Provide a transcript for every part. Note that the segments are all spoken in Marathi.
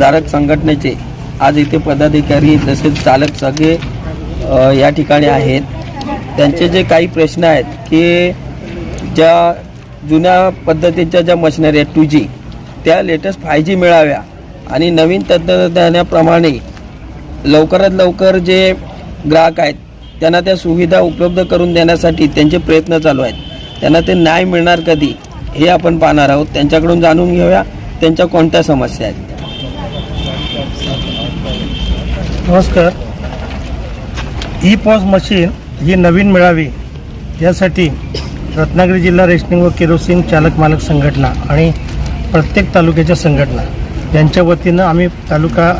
धारक संघटनेचे आज इथे पदाधिकारी तसेच चालक सगळे या ठिकाणी आहेत. त्यांचे जे काही प्रश्न आहेत की ज्या जुन्या पद्धतीच्या ज्या मशिनरी आहेत टू जी त्या लेटेस्ट फाय जी मिळाव्या आणि नवीन तंत्रज्ञानाप्रमाणे लवकरात लवकर जे ग्राहक आहेत त्यांना त्या सुविधा उपलब्ध करून देण्यासाठी त्यांचे प्रयत्न चालू आहेत. त्यांना ते न्याय मिळणार कधी हे आपण पाहणार आहोत. त्यांच्याकडून जाणून घेऊया. त्यांच्या कोणत्या समस्या आहेत? नमस्कार. ई पॉज मशीन ही नवीन मिळावी यासाठी रत्नागिरी जिल्हा रेशनिंग व केरोसिन चालक मालक संघटना आणि प्रत्येक तालुक्याच्या संघटना यांच्या वतीनं आम्ही तालुका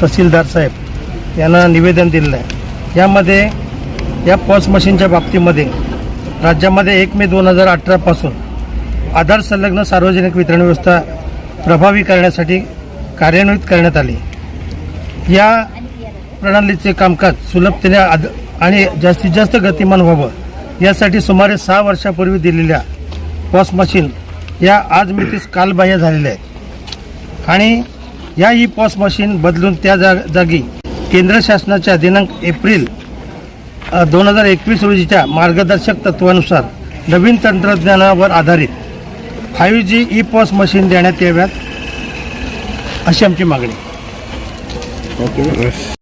तहसीलदार साहेब यांना निवेदन दिलेलं आहे. यामध्ये या पॉज मशीनच्या बाबतीमध्ये राज्यामध्ये एक मे दोन हजार अठरापासून आधार संलग्न सार्वजनिक वितरण व्यवस्था प्रभावी करण्यासाठी कार्यान्वित करण्यात आली. या प्रणालीचे कामकाज सुलभतेने आद आणि जास्तीत जास्त गतिमान व्हावं यासाठी सुमारे सहा वर्षापूर्वी दिलेल्या पॉस मशीन या आज मितीस कालबाह्य झालेल्या आहेत. आणि या ई पॉस मशीन बदलून त्या जा जागी केंद्र शासनाच्या दिनांक एप्रिल दोन हजार एकवीस रोजीच्या मार्गदर्शक तत्वानुसार नवीन तंत्रज्ञानावर आधारित five G e POS machine देण्यात याव्यात अशी आमची मागणी. ओके.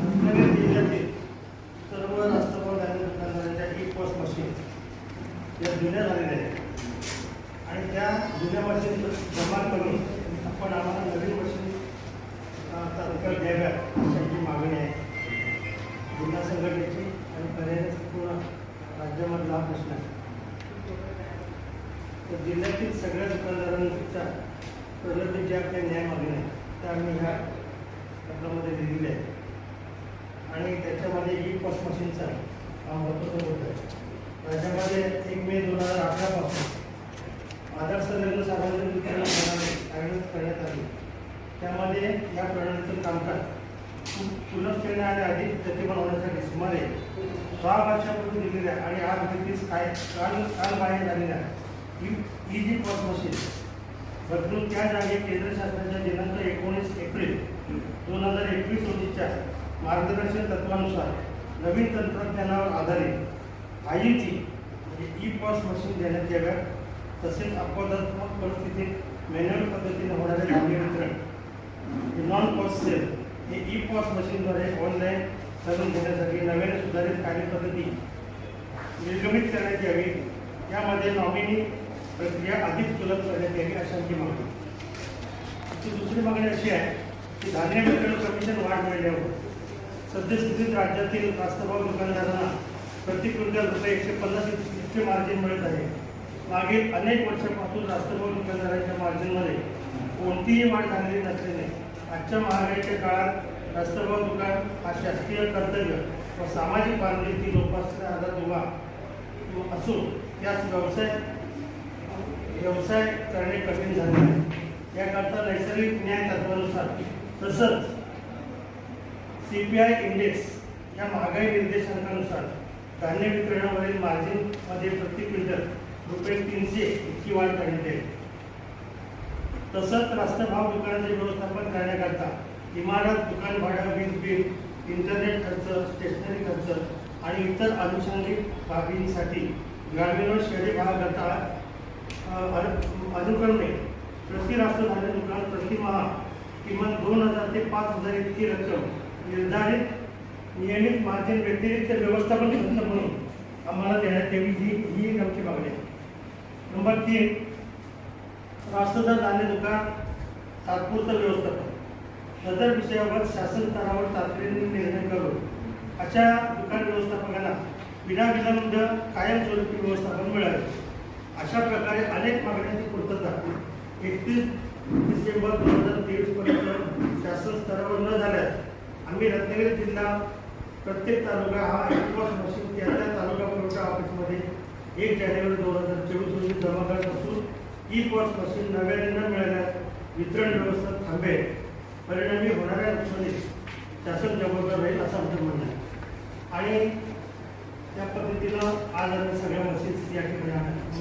रत्नागिरी जिल्ह्यातील सर्व राष्ट्रभर धान्य दुकानदारांच्या ई पॉस मशीन त्या जुन्या झालेल्या आहेत. आणि त्या जुन्या वर्षी जमा करून आपण आम्हाला नवीन वर्षी तालुक्यात द्याव्या अशाची मागणी आहे. जिल्हा संघटनेची आणि पर्याय पूर्ण राज्यामधला हा प्रश्न आहे तर जिल्ह्यातील सगळ्या दुकानदारांच्या प्रलंबित ज्या काही न्याय मागण्या आहेत त्या आम्ही ह्या पत्रामध्ये दिलेल्या आहेत. आणि त्याच्यामध्ये ई पॉस मशीनचा हा महत्त्वाचा मुद्दा आहे. राज्यामध्ये एक मे दोन हजार अठरापासून आदर्श लग्न सार्वजनिक वितरण प्रणाली आयोजित करण्यात आली. त्यामध्ये या प्रणालीचं कामकाज सुलभ करणे आणि अधिक गतिमान होण्यासाठी सुमारे सहा वर्षापूर्वी दिलेल्या आणि आज ब्रिटिश काय काल काल बाहेर झालेल्या ई जी पॉस मशीन बदलून त्या जागी केंद्र शासनाच्या दिनांक एकोणीस एप्रिल दोन हजार एकवीस रोजीच्या मार्गदर्शन तत्वानुसार नवीन तंत्रज्ञानावर आधारित आय टी म्हणजे ई पॉस मशीन देण्यात याव्या तसेच अपवादात्मक परिस्थितीत मॅन्युअल पद्धतीने होणारे धान्य वितरण नॉन पॉस सेल हे ई पॉस मशीनद्वारे ऑनलाईन करून घेण्यासाठी नव्याने सुधारित कार्यपद्धती निर्गमित करण्यात यावी. यामध्ये नॉमिनी प्रक्रिया अधिक सुलभ करण्यात यावी अशी आमची मागणी. आमची दुसरी मागणी अशी आहे की धान्य वितरण कमिशन वाढ मिळाल्यावर सद्यस्थितीत राज्यातील रास्तभाव दुकानदारांना प्रति क्विंटल रुपये एकशे पन्नास इतके मार्जिन मिळत आहे. मागील अनेक वर्षापासून रास्तभाव दुकानदारांच्या मार्जिनमध्ये कोणतीही वाढ झालेली नसल्याने आजच्या महागाईच्या काळात रास्तभाव दुकान हा शासकीय कर्तव्य व सामाजिक बांधिलकी जोपासण्याचा दुवा असून त्यास व्यवसाय व्यवसाय करणे कठीण झाले आहे. याकरता नैसर्गिक न्याय तत्वानुसार तसंच सी पी आय इंडेक्स या महागाई निर्देशांकानुसार धान्य वितरणावरील मार्जिनमध्ये प्रति क्विंटल रुपये तीनशे इतकी वाढ करण्यात येईल. तसंच राष्ट्रभाव दुकानाचे व्यवस्थापन करण्याकरता इमारत दुकान भाडं वीज बिल इंटरनेट खर्च स्टेशनरी खर्च आणि इतर अनुषंगिक बाबींसाठी ग्रामीण व शहरी भागाकरता अनुक्रमे प्रति रास्त धान्य दुकान प्रतिमहा किमान दोन हजार ते पाच हजार इतकी रक्कम निर्धारित नियमित मार्जिन व्यतिरिक्त व्यवस्थापन खर्च म्हणून आम्हाला देण्यात यावी ही ही एक आमची मागणी आहे. नंबर तीन राष्ट्रधान धान्य दुकान तात्पुरतं व्यवस्थापन. सदर विषयावर शासन स्तरावर तातडीने निर्णय करून अशा दुकान व्यवस्थापकांना विनाविलंब कायमस्वरूपी व्यवस्थापन मिळावे. अशा प्रकारे अनेक मागण्यांची पूर्तता एकतीस डिसेंबर दोन हजार तेवीस पर्यंत शासन स्तरावर न झाल्यास आम्ही रत्नागिरी जिल्हा प्रत्येक तालुका हा एकवट मशीन त्या त्या तालुका पुरवठा ऑफिसमध्ये एक जानेवारी दोन हजार चोवीस रोजी जमा करत असून ई पॉस मशीन नव्याने न मिळाल्यास वितरण व्यवस्था थांबेल. परिणामी होणाऱ्या नुकसानीस शासन जबाबदार राहील असं आमचं म्हणणं आहे. आणि त्या पद्धतीनं आज आम्ही सगळ्या मशीन्स या ठिकाणी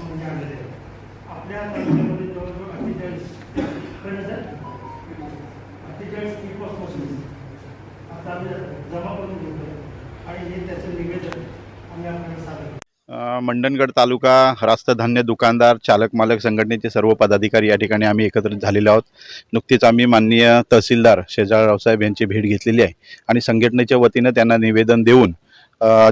म्हणजे आणलेल्या आहेत. आपल्या तालुक्यामध्ये जवळजवळ अठ्ठेचाळीस अठ्ठेचाळीस ई पॉस मशीन्स. आता आम्ही जमा करून घेतो आणि हे त्याचं निवेदन आम्ही आपल्याला सादर मंडणगड तालुका रास्त धान्य दुकानदार चालक मालक संघटनेचे सर्व पदाधिकारी या ठिकाणी आम्ही एकत्रित झालेलो आहोत. नुकतीच आम्ही माननीय तहसीलदार शेजाळ रावसाहेब यांची भेट घेतलेली आहे आणि संघटनेच्या वतीनं त्यांना निवेदन देऊन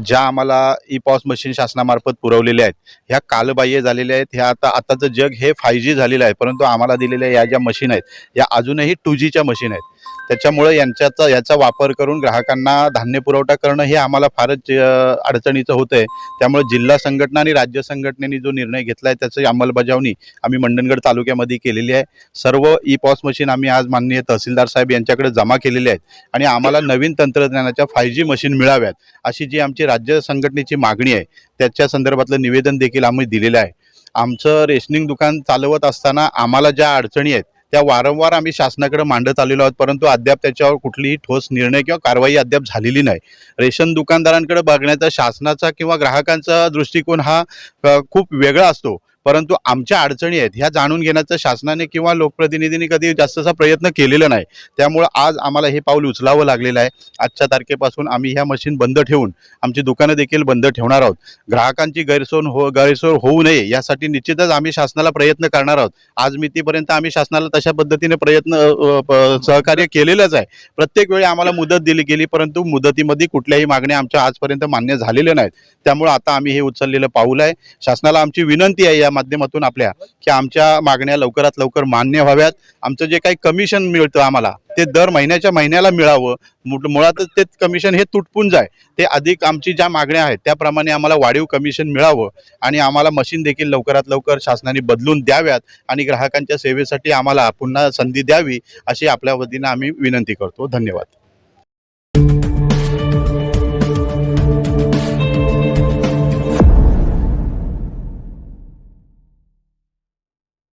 ज्या आम्हाला ई पॉस मशीन शासनामार्फत पुरवलेल्या आहेत ह्या कालबाह्य झालेल्या आहेत. ह्या आता आताचं जग हे फाय जी झालेलं आहे परंतु आम्हाला दिलेल्या या ज्या मशीन आहेत या अजूनही टू जीच्या मशीन आहेत. त्याच्यामुळे यांच्याचा याचा वापर करून ग्राहकांना धान्य पुरवठा करणं हे आम्हाला फारच अडचणीचं होतं आहे त्यामुळे जिल्हा संघटना आणि राज्य संघटनेने जो निर्णय घेतला आहे त्याची अंमलबजावणी आम्ही मंडणगड तालुक्यामध्ये केलेली आहे. सर्व ई पॉस मशीन आम्ही आज माननीय तहसीलदार साहेब यांच्याकडे जमा केलेले आहेत आणि आम्हाला नवीन तंत्रज्ञानाच्या फाय जी मशीन मिळाव्यात अशी जी आमची राज्य संघटनेची मागणी आहे त्याच्या संदर्भातलं निवेदन देखील आम्ही दिलेलं आहे. आमचं रेशनिंग दुकान चालवत असताना आम्हाला ज्या अडचणी आहेत त्या वारंवार आम्ही शासनाकडे मांडत आलेलो आहोत परंतु अद्याप त्याच्यावर कुठलीही ठोस निर्णय किंवा कारवाई अद्याप झालेली नाही. रेशन दुकानदारांकडे बघण्याचा शासनाचा किंवा ग्राहकांचा दृष्टिकोन हा खूप वेगळा असतो. परंतु आमच्या अडचणी आहेत. ह्या जाणून घेण्याचा शासनाने किंवा लोकप्रतिनिधींनी कधी जास्तचा प्रयत्न केलेला नाही. त्यामुळं आज आम्हाला हे पाऊल उचलावं लागलेलं आहे. आजच्या तारखेपासून आम्ही ह्या मशीन बंद ठेवून आमची दुकानं देखील बंद ठेवणार आहोत. ग्राहकांची गैरसोय हो गैरसोय होऊ नये यासाठी निश्चितच आम्ही शासनाला प्रयत्न करणार आहोत. आज मितीपर्यंत आम्ही शासनाला तशा पद्धतीने प्रयत्न प- सहकार्य केलेलंच आहे. प्रत्येक वेळी आम्हाला मुदत दिली गेली परंतु मुदतीमध्ये कुठल्याही मागण्या आमच्या आजपर्यंत मान्य झालेल्या नाहीत. त्यामुळे आता आम्ही हे उचललेलं पाऊल आहे. शासनाला आमची विनंती आहे या माध्यमातून आपल्या की आमच्या मागण्या लवकरात लवकर मान्य व्हाव्यात. आमचं जे काही कमिशन मिळतं आम्हाला ते दर महिन्याच्या महिन्याला मिळावं. मुळातच ते कमिशन हे तुटपून जाय ते अधिक आमची ज्या मागण्या आहेत त्याप्रमाणे आम्हाला वाढीव कमिशन मिळावं आणि आम्हाला मशीन देखील लवकरात लवकर शासनाने बदलून द्याव्यात आणि ग्राहकांच्या सेवेसाठी आम्हाला पुन्हा संधी द्यावी अशी आपल्या वतीनं आम्ही विनंती करतो. धन्यवाद.